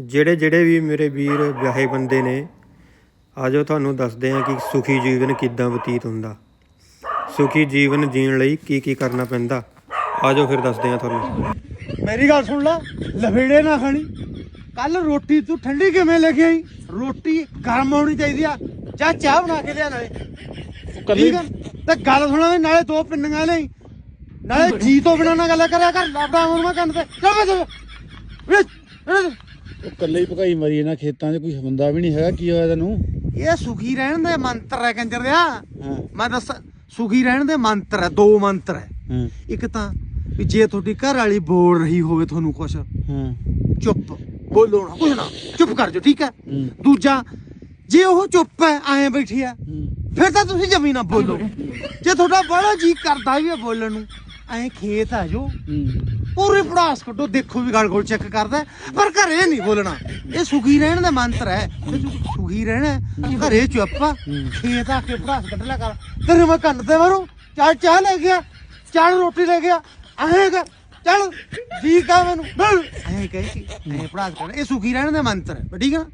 ਜਿਹੜੇ ਜਿਹੜੇ ਵੀ ਮੇਰੇ ਵੀਰ ਵਿਆਹੇ ਬੰਦੇ ਨੇ ਆਜੋ ਤੁਹਾਨੂੰ ਦੱਸਦੇ ਹਾਂ ਕਿ ਸੁਖੀ ਜੀਵਨ ਕਿੱਦਾਂ ਬਤੀਤ ਹੁੰਦਾ। ਸੁਖੀ ਜੀਵਨ ਜੀਣ ਲਈ ਕੀ ਕੀ ਕਰਨਾ ਪੈਂਦਾ। ਆਜੋ ਫਿਰ ਦੱਸਦੇ ਹਾਂ ਤੁਹਾਨੂੰ। ਮੇਰੀ ਗੱਲ ਸੁਣ ਲੈ ਲਫੇੜੇ ਨਾ ਖਾਣੀ। ਕੱਲ ਰੋਟੀ ਤੂੰ ਠੰਡੀ ਕਿਵੇਂ ਲੈ ਕੇ ਆਈ? ਰੋਟੀ ਗਰਮ ਹੋਣੀ ਚਾਹੀਦੀ ਆ। ਚਾਹ ਚਾਹ ਬਣਾ ਕੇ ਲਿਆ ਨਾਲੇ। ਠੀਕ ਆ? ਤੇ ਗੱਲ ਸੁਣਾ ਵੀ ਨਾਲੇ ਦੋ ਪਿੰਨੀਆਂ ਲਈ। ਨਾਲੇ ਜੀ ਤੋਂ ਬਿਨਾਂ ਨਾ ਗੱਲ ਕਰਿਆ ਕਰ। ਲਾਪੜਾ ਮੋਰ ਮੈਂ ਕੰਨ ਤੇ। ਚੱਲ ਵੇ ਚੱਲ ਉਹ ਇਕੱਲੇ ਹੀ ਭਕਾਈ ਮਰੀ ਇਹਨਾਂ ਖੇਤਾਂ 'ਚ ਕੋਈ ਬੰਦਾ ਵੀ ਨਹੀਂ ਹੈਗਾ ਕੀ ਹੋਇਆ ਤੈਨੂੰ? ਇਹ ਸੁਖੀ ਰਹਿਣ ਦੇ ਮੰਤਰ ਹੈ ਕੰਜਰ ਦਿਆ। ਹਾਂ। ਮੈਂ ਦੱਸ ਸੁਖੀ ਰਹਿਣ ਦੇ ਮੰਤਰ ਹੈ ਦੋ ਮੰਤਰ ਹੈ। ਇੱਕ ਤਾਂ ਵੀ ਜੇ ਤੁਹਾਡੀ ਘਰ ਵਾਲੀ ਬੋਲ ਰਹੀ ਹੋਵੇ ਤੁਹਾਨੂੰ ਕੁਛ ਹਾਂ। ਚੁੱਪ। ਬੋਲੋ ਨਾ ਕੁਛ ਨਾ ਚੁੱਪ ਕਰ ਜਾ ਠੀਕ ਹੈ। ਦੂਜਾ ਜੇ ਉਹ ਚੁੱਪ ਹੈ ਐਂ ਬੈਠੀ ਆ ਹੂੰ। ਫਿਰ ਤਾਂ ਤੁਸੀਂ ਜਮੀ ਨਾ ਬੋਲੋ। ਜੇ ਤੁਹਾਡਾ ਬੜਾ ਜੀ ਕਰਦਾ ਵੀ ਹੈ ਬੋਲਣ ਨੂੰ ਐਂ ਖੇਤ ਆ ਜੋ ਪੂਰੀ ਪੜਾਸ ਕੱਢੋ ਦੇਖੋ ਵੀ ਗਲ ਗੋਲ ਚੈੱਕ ਕਰਦਾ ਪਰ ਘਰੇ ਨਹੀਂ ਬੋਲਣਾ। ਇਹ ਸੁਖੀ ਰਹਿਣ ਦਾ ਮੰਤਰ ਹੈ। ਤੇ ਤੂੰ ਸੁਖੀ ਰਹਿਣਾ ਘਰੇ ਚੁੱਪ ਖੇਤ ਆ ਕੇ ਪੜਾਸ ਕੱਢ ਲਿਆ ਕਰ। ਤੇਰੇ ਮੈਂ ਕੰਨ ਤੇ ਮਾਰੂ। ਚਾਹ ਚਾਹ ਲੈ ਗਿਆ। ਚਾਹ ਰੋਟੀ ਲੈ ਗਿਆ। ਐਂ ਕਰ ਚੱਲ ਠੀਕ ਆ ਮੈਨੂੰ। ਐਂ ਕਹੇ ਕਿ ਐਂ ਪੜਾਸ ਕੱਢ। ਇਹ ਸੁਖੀ ਰਹਿਣ ਦਾ ਮੰਤਰ ਹੈ। ਠੀਕ ਆ?